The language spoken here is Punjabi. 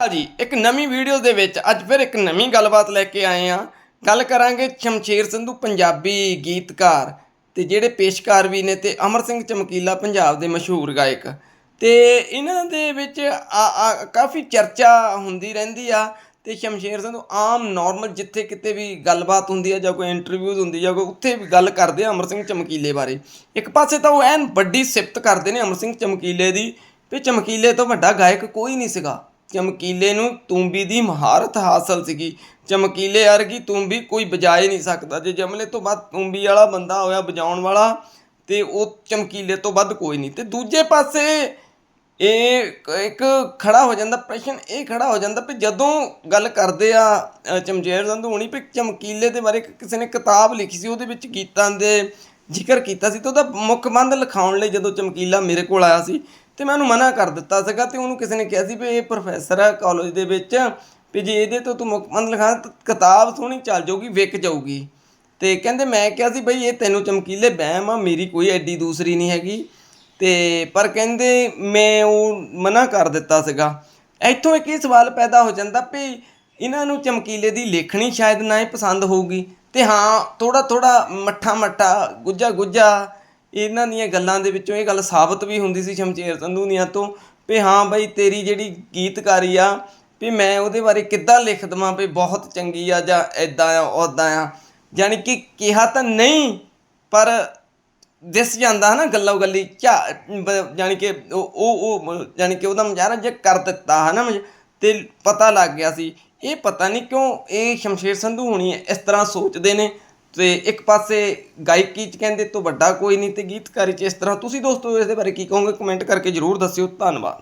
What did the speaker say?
ਹਾਂਜੀ, ਇੱਕ ਨਵੀਂ ਵੀਡੀਓ ਦੇ ਵਿੱਚ ਅੱਜ ਫਿਰ ਇੱਕ ਨਵੀਂ ਗੱਲਬਾਤ ਲੈ ਕੇ ਆਏ ਆ ਗੱਲ ਕਰਾਂਗੇ ਸ਼ਮਸ਼ੇਰ ਸੰਧੂ ਪੰਜਾਬੀ ਗੀਤਕਾਰ ਤੇ ਜਿਹੜੇ ਪੇਸ਼ਕਾਰ ਵੀ ਨੇ ਤੇ ਅਮਰ ਸਿੰਘ ਚਮਕੀਲਾ ਪੰਜਾਬ ਦੇ ਮਸ਼ਹੂਰ ਗਾਇਕ। ਤੇ ਇਹਨਾਂ ਦੇ ਵਿੱਚ ਆ- ਕਾਫੀ ਚਰਚਾ ਹੁੰਦੀ ਰਹਿੰਦੀ ਆ ਤੇ ਸ਼ਮਸ਼ੇਰ ਸੰਧੂ ਆਮ ਨਾਰਮਲ ਜਿੱਥੇ ਕਿਤੇ ਵੀ ਗੱਲਬਾਤ ਹੁੰਦੀ ਆ ਜਾਂ ਕੋਈ ਇੰਟਰਵਿਊਜ਼ ਹੁੰਦੀ ਜਾਂ ਕੋਈ ਉੱਥੇ ਵੀ ਗੱਲ ਕਰਦੇ ਆ ਅਮਰ ਸਿੰਘ ਚਮਕੀਲੇ ਬਾਰੇ। ਇੱਕ ਪਾਸੇ ਤਾਂ ਉਹ ਐਨ ਵੱਡੀ ਸਿਫਤ ਕਰਦੇ ਨੇ ਅਮਰ ਸਿੰਘ ਚਮਕੀਲੇ ਦੀ ਵੀ ਚਮਕੀਲੇ ਤੋਂ ਵੱਡਾ ਗਾਇਕ ਕੋਈ ਨਹੀਂ ਸੀਗਾ। ਚਮਕੀਲੇ ਨੂੰ ਤੂੰਬੀ ਦੀ ਮਹਾਰਤ ਹਾਸਲ ਸੀਗੀ। ਚਮਕੀਲੇ ਵਰਗੀ ਤੂੰਬੀ ਕੋਈ ਵਜਾ ਹੀ ਨਹੀਂ ਸਕਦਾ। ਜੇ ਜਮਲੇ ਤੋਂ ਬਾਅਦ ਤੂੰਬੀ ਵਾਲਾ ਬੰਦਾ ਹੋਇਆ ਵਜਾਉਣ ਵਾਲਾ ਤੇ ਉਹ ਚਮਕੀਲੇ ਤੋਂ ਵੱਧ ਕੋਈ ਨਹੀਂ। ਤੇ ਦੂਜੇ ਪਾਸੇ ਇਹ ਇੱਕ- ਇੱਕ ਖੜਾ ਹੋ ਜਾਂਦਾ ਪ੍ਰਸ਼ਨ ਇਹ ਖੜਾ ਹੋ ਜਾਂਦਾ ਵੀ ਜਦੋਂ ਗੱਲ ਕਰਦੇ ਆ ਅ, ਚਮਚੇਰ ਸੰਧੂ ਹੁਣੀ ਵੀ ਚਮਕੀਲੇ ਦੇ ਬਾਰੇ ਕਿਸੇ ਨੇ ਕਿਤਾਬ ਲਿਖੀ ਸੀ ਉਹਦੇ ਵਿੱਚ ਗੀਤਾਂ ਦੇ ਜ਼ਿਕਰ ਕੀਤਾ ਸੀ ਤਾਂ ਉਹਦਾ ਮੁੱਖ ਬੰਦ ਲਿਖਾਉਣ ਲਈ ਜਦੋਂ ਚਮਕੀਲਾ ਮੇਰੇ ਕੋਲ ਆਇਆ ਸੀ ਤੇ ਮੈਂ ਉਹਨੂੰ ਮਨਾ ਕਰ ਦਿੱਤਾ ਸੀਗਾ ਤੇ ਉਹਨੂੰ ਕਿਸੇ ਨੇ ਕਿਹਾ ਸੀ ਵੀ ਇਹ ਪ੍ਰੋਫੈਸਰ ਆ ਕਾਲਜ ਦੇ ਵਿੱਚ ਵੀ ਜੇ ਇਹਦੇ ਤੋਂ ਤੂੰ ਮੁੱਖ ਬੰਦ ਲਿਖਾ ਕਿਤਾਬ ਸੋਹਣੀ ਚੱਲ ਜਾਊਗੀ, ਵਿਕ ਜਾਊਗੀ। ਤੇ ਕਹਿੰਦੇ ਮੈਂ ਕਿਹਾ ਸੀ ਬਈ ਇਹ ਤੈਨੂੰ ਚਮਕੀਲੇ ਬਹਿਮ ਆ, ਮੇਰੀ ਕੋਈ ਐਡੀ ਦੂਸਰੀ ਨਹੀਂ ਹੈਗੀ। ਤੇ ਪਰ ਕਹਿੰਦੇ ਮੈਂ ਉਹ ਮਨਾ ਕਰ ਦਿੱਤਾ ਸੀਗਾ। ਇੱਥੋਂ ਇੱਕ ਇਹ ਸਵਾਲ ਪੈਦਾ ਹੋ ਜਾਂਦਾ ਵੀ ਇਹਨਾਂ ਨੂੰ ਚਮਕੀਲੇ ਦੀ ਲੇਖਣੀ ਸ਼ਾਇਦ ਨਾ ਹੀ ਪਸੰਦ ਹੋਊਗੀ। ਤੇ ਹਾਂ ਥੋੜਾ ਥੋੜਾ ਮੱਠਾ ਮੱਠਾ ਗੁੱਜਾ ਗੁੱਜਾ ਇਹਨਾਂ ਦੀਆਂ ਗੱਲਾਂ ਦੇ ਵਿੱਚੋਂ ਇਹ ਗੱਲ ਸਾਬਤ ਵੀ ਹੁੰਦੀ ਸੀ ਸ਼ਮਸ਼ੇਰ ਸੰਧੂ ਦੀਆਂ ਤੋਂ ਵੀ ਹਾਂ ਬਈ ਤੇਰੀ ਜਿਹੜੀ ਗੀਤਕਾਰੀ ਆ ਵੀ ਮੈਂ ਉਹਦੇ ਬਾਰੇ ਕਿੱਦਾਂ ਲਿਖ ਦਵਾਂ ਵੀ ਬਹੁਤ ਚੰਗੀ ਆ ਜਾਂ ਐਦਾਂ ਆ ਉਦਾਂ ਆ। ਯਾਨੀ ਕਿ ਕਿਹਾ ਤਾਂ ਨਹੀਂ, ਪਰ ਦਿਸ ਜਾਂਦਾ ਹੈ ਨਾ ਗੱਲੋਂ ਗੱਲੀ ਝਾ ਬ- ਜਾਣੀ ਕਿ ਉਹ ਉਹ ਉਹ ਜਾਣੀ ਕਿ ਉਹਦਾ ਮਜ਼ਾਰਾ ਜੇ ਕਰ ਦਿੱਤਾ ਹੈ ਨਾ ਮਜ- ਤੇ ਪਤਾ ਲੱਗ ਗਿਆ ਸੀ। ਇਹ ਪਤਾ ਨਹੀਂ ਕਿਉਂ ਇਹ ਸ਼ਮਸ਼ੇਰ ਸੰਧੂ ਹੋਣੀ ਹੈ ਇਸ ਤਰ੍ਹਾਂ ਸੋਚਦੇ ਨੇ ਤੇ ਇੱਕ ਪਾਸੇ ਗਾਇਕੀ ਚ ਕਹਿੰਦੇ ਤੋਂ ਵੱਡਾ ਕੋਈ ਨਹੀਂ ਤੇ ਗੀਤਕਾਰੀ ਚ ਇਸ ਤਰ੍ਹਾਂ। ਤੁਸੀਂ ਦੋਸਤੋ ਇਸ ਦੇ ਬਾਰੇ ਕੀ ਕਹੋਗੇ? ਕਮੈਂਟ ਕਰਕੇ ਜਰੂਰ ਦੱਸਿਓ। ਧੰਨਵਾਦ।